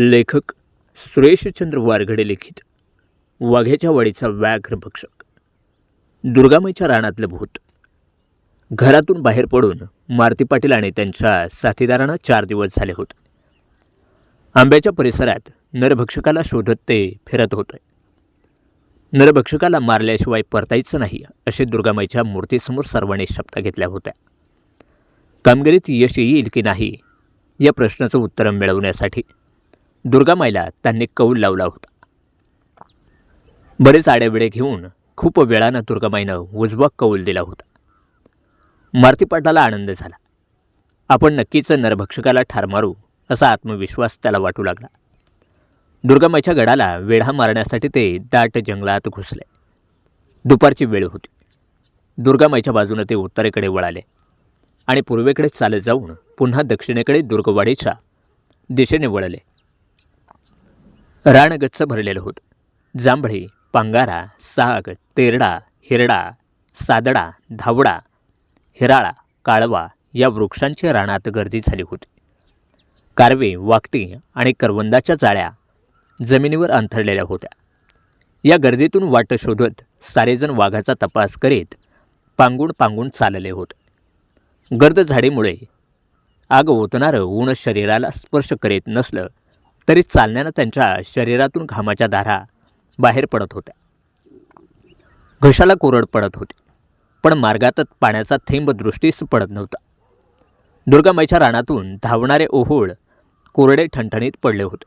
लेखक सुरेशचंद्र वारघडे लिखित वाघ्याच्या वाडीचा व्याघ्र भक्षक. दुर्गामाईच्या रानातलं भूत. घरातून बाहेर पडून मारुती पाटील आणि त्यांच्या साथीदारांना चार दिवस झाले होते. आंब्याच्या परिसरात नरभक्षकाला शोधत ते फिरत होते. नरभक्षकाला मारल्याशिवाय परतायचं नाही असे दुर्गामाईच्या मूर्तीसमोर सर्वांनी शब्द घेतल्या होत्या. कामगिरीत यश येईल की नाही या प्रश्नाचं उत्तर मिळवण्यासाठी दुर्गामाईला त्यांनी कौल लावला होता. बरेच आडेबिडे घेऊन खूप वेळानं दुर्गामाईनं उजवा कौल दिला होता. मारतीपाटाला आनंद झाला. आपण नक्कीच नरभक्षकाला ठार मारू असा आत्मविश्वास त्याला वाटू लागला. दुर्गामाईच्या गडाला वेढा मारण्यासाठी ते दाट जंगलात घुसले. दुपारची वेळ होती. दुर्गामाईच्या बाजूनं ते उत्तरेकडे वळाले आणि पूर्वेकडे चालत जाऊन पुन्हा दक्षिणेकडे दुर्गवाडीच्या दिशेने वळले. रानगच्च भरलेलं होतं. जांभळी पांगारा साग तेरडा हिरडा सादडा धावडा हिराळा काळवा या वृक्षांच्या रानात गर्दी झाली होती. कारवे वाकटी आणि करवंदाच्या जाळ्या जमिनीवर अंथरलेल्या होत्या. या गर्दीतून वाट शोधत सारेजण वाघाचा तपास करीत पांगून पांगून चालले होते. गर्द झाडीमुळे आग ओतणारं ऊन शरीराला स्पर्श करीत नसलं तरी चालण्यानं त्यांच्या शरीरातून घामाच्या धारा बाहेर पडत होत्या. घशाला कोरड पडत होती पण मार्गातच पाण्याचा थेंब दृष्टीस पडत नव्हता. दुर्गामाईच्या रानातून धावणारे ओहोळ कोरडे ठणठणीत पडले होते.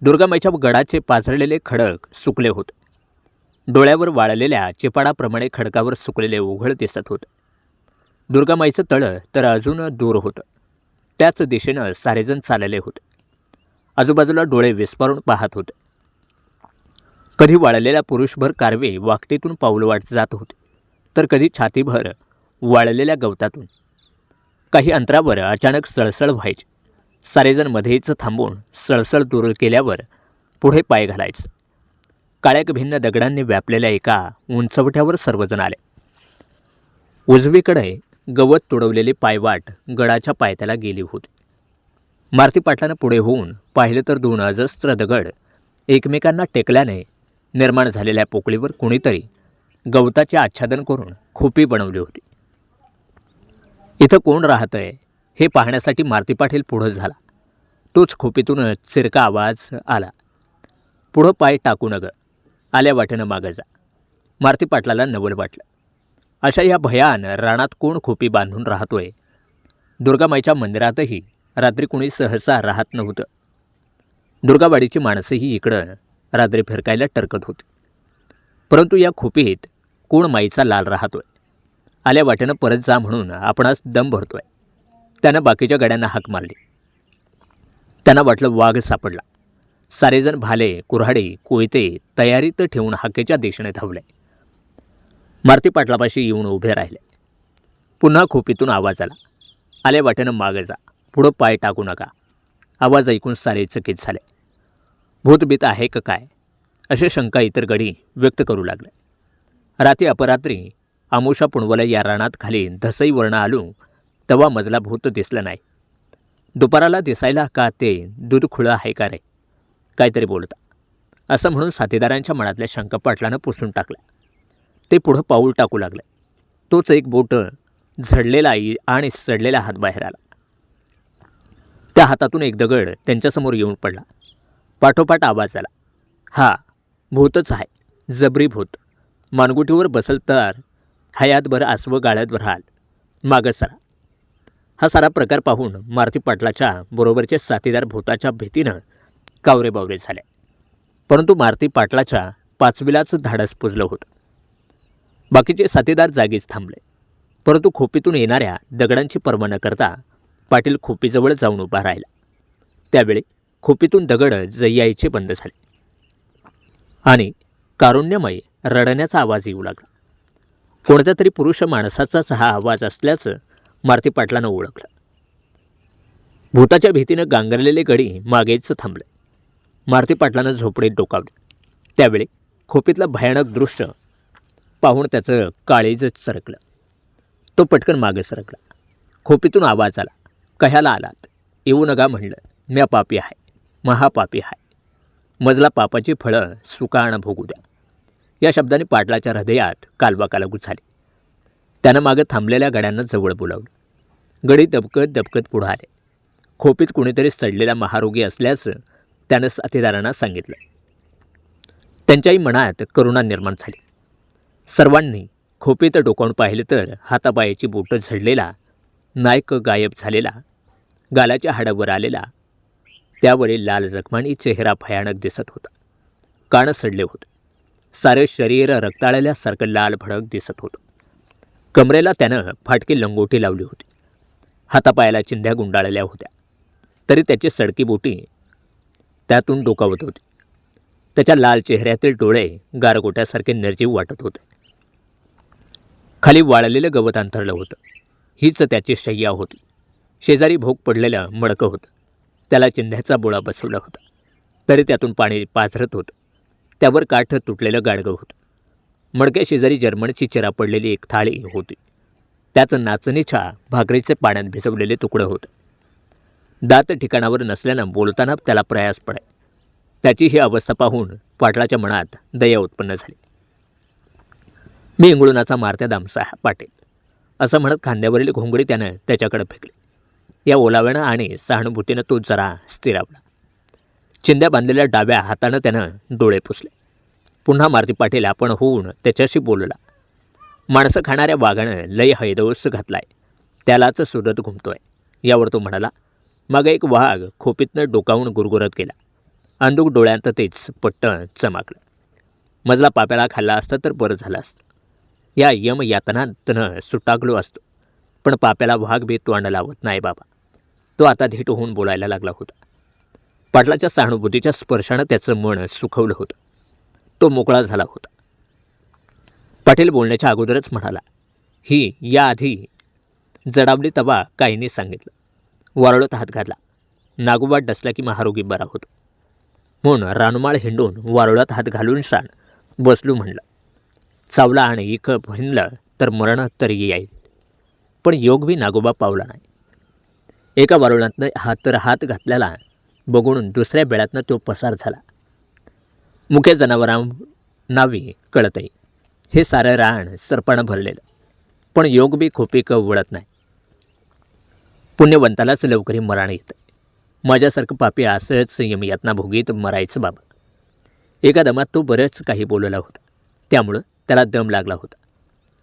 दुर्गामाईच्या गडाचे पाझरलेले खडक सुकले होते. डोळ्यावर वाळलेल्या चिपाडाप्रमाणे खडकावर सुकलेले ओघळ दिसत होते. दुर्गामाईचं तळं तर अजून दूर होतं. त्याच दिशेनं सारेजण चालले होते. आजूबाजूला डोळे विस्पारून पाहत होते. कधी वाळलेल्या पुरुषभर कारवे वाकटीतून पाऊलवाट जात होते. तर कधी छातीभर वाळलेल्या गवतातून. काही अंतरावर अचानक सळसळ व्हायची. सारेजण मध्येच थांबून सळसळ दूर केल्यावर पुढे पाय घालायचं. काळ्याक भिन्न दगडांनी व्यापलेल्या एका उंचवट्यावर सर्वजण आले. उजवीकडे गवत तुडवलेली पायवाट गडाच्या पायथ्याला गेली होती. मारुती पाटलानं पुढे होऊन पाहिलं तर दोन अजस्त्र दगड एकमेकांना टेकल्याने निर्माण झालेल्या पोकळीवर कोणीतरी गवताचे आच्छादन करून खोपी बनवली होती. इथं कोण राहतंय हे पाहण्यासाठी मारुती पाटील पुढं झाला. तोच खोपीतून चिरका आवाज आला. पुढं पाय टाकू नग आल्या वाटेनं मागं जा. मारुती पाटलाला नवल वाटलं. अशा या भयान रानात कोण खोपी बांधून राहतोय? दुर्गामाईच्या मंदिरातही रात्री कुणी सहसा राहत नव्हतं. दुर्गावाडीची माणसंही इकडं रात्री फिरकायला टरकत होती. परंतु या खोपीत कोण माईचा लाल राहतोय? आल्या वाटेनं परत जा म्हणून आपणास दम भरतोय. त्यानं बाकीच्या गाड्यांना हाक मारली. त्यांना वाटलं वाघ सापडला. सारेजण भाले कुऱ्हाडे कोयते तयारीत ठेवून हाकेच्या दिशेने धावले. मारुती पाटलापाशी येऊन उभे राहिले. पुन्हा खोपीतून आवाज आला. आल्या वाटेनं मागं जा. पुढं पाय टाकू नका. आवाज ऐकून सारे चकित झाले. भूतबीत आहे का काय? अशा शंका इतर गडी व्यक्त करू लागले. रात्री अपरात्री आमुषा पुणवला या रानात खाली धसई वर्ण आलू तवा मजला भूत दिसलं नाही. दुपाराला दिसायला का ते दूध खुळं आहे का रे? काहीतरी बोलता. असं म्हणून साथीदारांच्या मनातल्या शंका पाटलानं पुसून टाकल्या. ते पुढं पाऊल टाकू लागले. तोच एक बोट झडलेला आई आणि सडलेला हात बाहेर आला. त्या हातातून एक दगड त्यांच्यासमोर येऊन पडला. पाठोपाठ आवाज आला. हा भूतच आहे. जबरी भूत. मानगुटीवर बसल तर हयातभर आसवं गाळ्यात भराल मागं सरा. हा सारा प्रकार पाहून मारुती पाटलाच्या बरोबरचे साथीदार भूताच्या भीतीनं कावरे बावरे झाले. परंतु मारुती पाटलाच्या पाचवीलाच धाडस पुजलं होतं. बाकीचे साथीदार जागीच थांबले. परंतु खोपीतून येणाऱ्या दगडांची पर्वा न करता पाटील खोपीजवळ जाऊन उभा राहिला. त्यावेळी खोपीतून दगड जय्यायचे बंद झाले. आणि कारुण्यमय रडण्याचा आवाज येऊ लागला. कोणत्या तरी पुरुष माणसाचाच हा आवाज असल्याचं मारुती पाटलानं ओळखलं. भूताच्या भीतीनं गांगरलेले गडी मागेच थांबले. मारुती पाटलानं झोपडीत डोकावले. त्यावेळी खोपीतलं भयानक दृश्य पाहून त्याचं काळीज सरकलं. तो पटकन मागे सरकला. खोपीतून आवाज आला. कशाला आलात? येऊ नका म्हणलं. म्या पापी आहे. महापापी हाय मजला पापाची फळं सुकाण भोगू द्या. या शब्दाने पाटलाच्या हृदयात कालवा कालगू झाली त्यानं मागं थांबलेल्या गड्यांना जवळ बोलावलं. गडी दबकत दबकत पुढं आले. खोपीत कुणीतरी सडलेला महारोगी असल्याचं त्यानं साथीदारांना सांगितलं. त्यांच्याही मनात करुणा निर्माण झाली. सर्वांनी खोपीत डोकावून पाहिलं तर हातापायाची बोटं झडलेला नायक गायब झालेला गालाच्या हाडावर आलेला त्यावरील लाल जखमानी चेहरा भयानक दिसत होता. कानं सडले होते. सारे शरीर रक्ताळल्यासारखं लाल भडक दिसत होतं. कमरेला त्यानं फाटकी लंगोटी लावली होती. हातापायाला चिंध्या गुंडाळल्या होत्या. तरी त्याची सडकी बोटी त्यातून डोकावत होती. त्याच्या लाल चेहऱ्यातील डोळे गारगोट्यासारखे निर्जीव वाटत होते. खाली वाळलेलं गवत अंथरलं होतं. हीच त्याची शय्या होती. शेजारी भोग पडलेलं मडकं होतं. त्याला चिंध्याचा बोळा बसवला होता. तरी त्यातून पाणी पाझरत होतं. त्यावर काठ तुटलेलं गाडगं होतं. मडक्या शेजारी जर्मनची चिरा पडलेली एक थाळी होती. त्याचं नाचणीच्या भाकरीचे पाण्यात भिजवलेले तुकडं होतं. दात ठिकाणावर नसल्यानं बोलताना त्याला प्रयास पडाय. त्याची ही अवस्था पाहून पाटलाच्या मनात दया उत्पन्न झाली. मी इंगळुणाचा मारत्या दामसा पाटील. असं म्हणत खांद्यावरील घोंगडी त्यानं त्याच्याकडे फेकली. या ओलाव्यानं आणि सहानुभूतीनं तो जरा स्थिरावला. चिंध्या बांधलेल्या डाव्या हातानं त्यानं डोळे पुसले. पुन्हा मारुती पाटील आपण होऊन त्याच्याशी बोलला. माणसं खाणाऱ्या वाघानं लय हैदवस घातलाय. त्यालाच सुरत घुमतोय. यावर तो म्हणाला मग एक वाघ खोपीतनं डोकावून गुरगुरत गेला. अंदूक डोळ्यांत तेच पट्ट चमाकलं. मजला पाप्याला खाल्ला असता तर बरं झालं असतं. या यम यातनातनं सुटागलो असतो. पण पाप्याला वाघ बी तोंड लावत नाही बाबा. तो आता धीट होऊन बोलायला लागला होता. पाटलाच्या सहानुभूतीच्या स्पर्शानं त्याचं मन सुखवलं होतं. तो मोकळा झाला होता. पाटील बोलण्याच्या अगोदरच म्हणाला ही याआधी जडावली तबा काहींनी सांगितलं. वारळत हात घातला. नागोबा डसला की महारोगी बरा होतो. म्हणून रानमाळ हिंडून वारुळात हात घालून शाण बसलू म्हणलं. चावला आणि इकळ भरलं तर मरण तरी येईल. पण योग बी नागोबा पावला नाही. एका वारुळातनं हात तर हात घातल्याला बघून दुसऱ्या बेळातनं तो पसार झाला. मुख्य जनावरां नावी कळतही हे सारं रान सरपानं भरलेलं. पण योग बी खोपीक वळत नाही. पुण्यवंतालाच लवकरी मरण येतं माझ्यासारखं पापी असंच यमयातना भोगीत मरायचं बाबा. एका दमात तो बरंच काही बोलला होता. त्यामुळं त्याला दम लागला होता.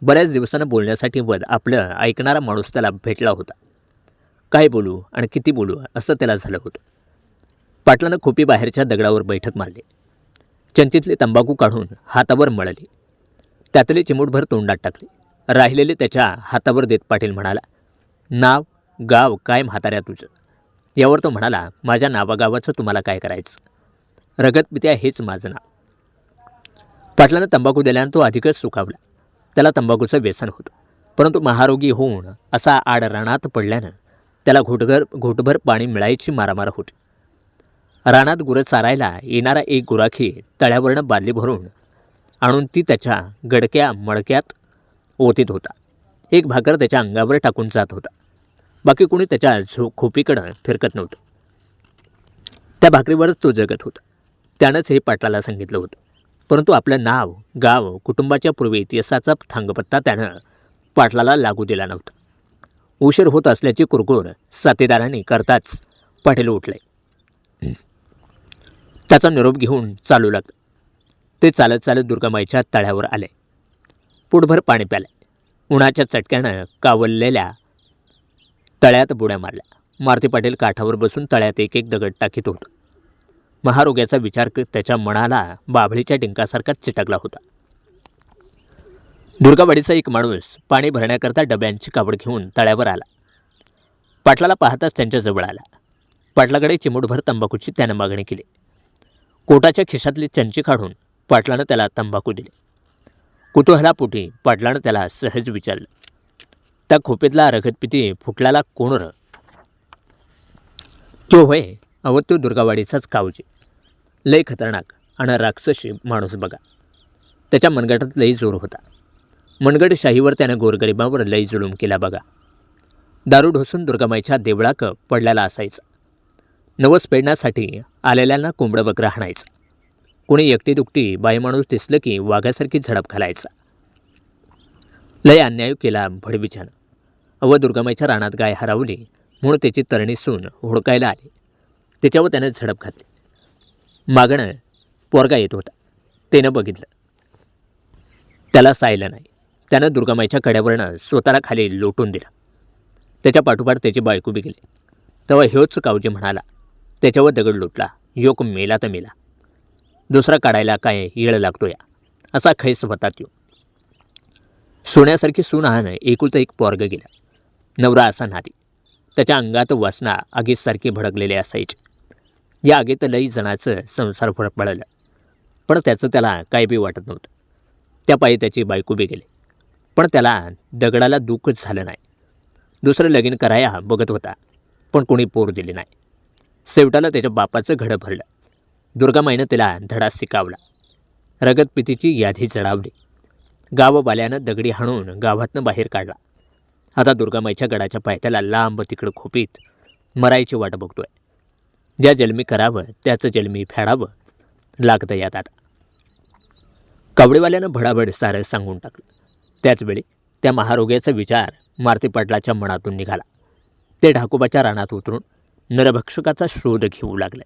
बऱ्याच दिवसानं बोलण्यासाठी वध आपलं ऐकणारा माणूस त्याला भेटला होता. काय बोलू? आणि किती बोलू? असं त्याला झालं होतं. पाटलानं खोपी बाहेरच्या दगडावर बैठक मारली. चंचीतले तंबाखू काढून हातावर मळली. त्यातले चिमूटभर तोंडात टाकली. राहिलेले त्याच्या हातावर देत पाटील म्हणाला नाव गाव काय म्हाताऱ्या तुझं? यावर तो म्हणाला माझ्या नावागावाचं तुम्हाला काय करायचं? रगतपित्या हेच माझं नाव. पाटलानं तंबाखू दिल्यानं तो अधिकच सुखावला. त्याला तंबाखूचं व्यसन होतं. परंतु महारोगी होऊन असा आड रानात पडल्यानं त्याला घोटभर घोटभर पाणी मिळायची मारामार होती. रानात गुरं चारायला येणारा एक गुराखी तळ्यावरनं बादली भरून आणून ती त्याच्या गडक्या मडक्यात ओतीत होता. एक भाकर त्याच्या अंगावर टाकून जात होता. बाकी कोणी त्याच्या झो खोपीकडं फिरकत नव्हतं. त्या भाकरीवरच तो जगत होता. त्यानंच हे पाटलाला सांगितलं होतं. परंतु आपलं नाव गाव कुटुंबाच्या पूर्वी इतिहासाचा थांगपत्ता त्यानं पाटलाला लागू दिला नव्हता. उशीर होत असल्याची कुरकुर साथीदारांनी करताच पाटील उठले. त्याचा निरोप घेऊन चालू लागलं. ते चालत चालत दुर्गामाईच्या तळ्यावर आले. पोटभर पाणी प्याले. उन्हाच्या चटक्यानं कावललेल्या तळ्यात बुड्या मारल्या. मारुती पाटील काठावर बसून तळ्यात एक एक दगड टाकीत होतं. महारोग्याचा विचार त्याच्या मनाला बाभळीच्या डिंकासारखाच चिटकला होता. दुर्गावाडीचा एक माणूस पाणी भरण्याकरता डब्यांची कावड घेऊन तळ्यावर आला. पाटलाला पाहताच त्यांच्याजवळ आला. पाटलाकडे चिमूटभर तंबाखूची त्यानं मागणी केली. कोटाच्या खिशातली चंची काढून पाटलानं त्याला तंबाखू दिली. कुतूहलापोटी पाटलानं त्याला सहज विचारलं त्या खोपेतला रगतपिती फुटल्याला कोण र? तो होय अव तो दुर्गावाडीचाच कावजी. लय खतरनाक आणि राक्षसी माणूस बघा. त्याच्या मनगटात लई जोर होता. मनगटशाहीवर त्यानं गोरगरिबावर लई जुलूम केला बघा. दारू ढोसून दुर्गामाईच्या देवळाक पडलेला असायचा. नवस पेडण्यासाठी आलेल्यांना कोंबडं बकरं हाणायचं कोणी एकटी दुकटी बाई माणूस दिसलं की वाघासारखी झडप घालायचा. लय अन्याय केला भडबिछानं अव दुर्गामाईच्या रानात गाय हरवली म्हणून त्याची तरणी सून हुडकायला आली. त्याच्यावर त्यानं झडप घातली. मागणं पोरगा येत होता. त्यानं बघितलं. त्याला सायलं नाही. त्यानं दुर्गामाईच्या कड्यावरनं स्वतःला खाली लोटून दिलं. त्याच्या पाठोपाठ त्याची बायको बी गेली. तेव्हा ह्योच कावजी म्हणाला. त्याच्यावर दगड लोटला. योग मेला तर मेला. दुसरा काढायला काय येळ लागतो या? असा खैस होतात यो सोन्यासारखी सून हानं एकुलतं एक पोरग गेला. नवरा असा नाती. त्याच्या अंगात वासना आगीसारखी भडकलेले असायची. या आगीत लई जणाचं संसार फरक पडलं. पण त्याचं त्याला काही बी वाटत नव्हतं. त्या पायी त्याची बायको बी गेली. पण त्याला दगडाला दुःखच झालं नाही. दुसरं लगीन कराया बघत होता पण कोणी पोर दिली नाही. शेवटाला त्याच्या बापाचं घडं भरलं. दुर्गामाईनं त्याला धडा शिकावला. रगतपितीची यादी चढावली गावबाल्यानं दगडी हाणून गावातनं बाहेर काढला. आता दुर्गामाईच्या गडाच्या पायथ्याला लांब तिकडं खोपीत मरायची वाट बघतोय. ज्या जन्मी करावं त्याचं जन्मी फेडावं लागतं यात आता कावडेवाल्यानं भडाभड सारं सांगून टाकलं. त्याचवेळी त्या महारोग्याचा विचार मारुती पाटलाच्या मनातून निघाला. ते ढाकोबाच्या रानात उतरून नरभक्षकाचा शोध घेऊ लागले.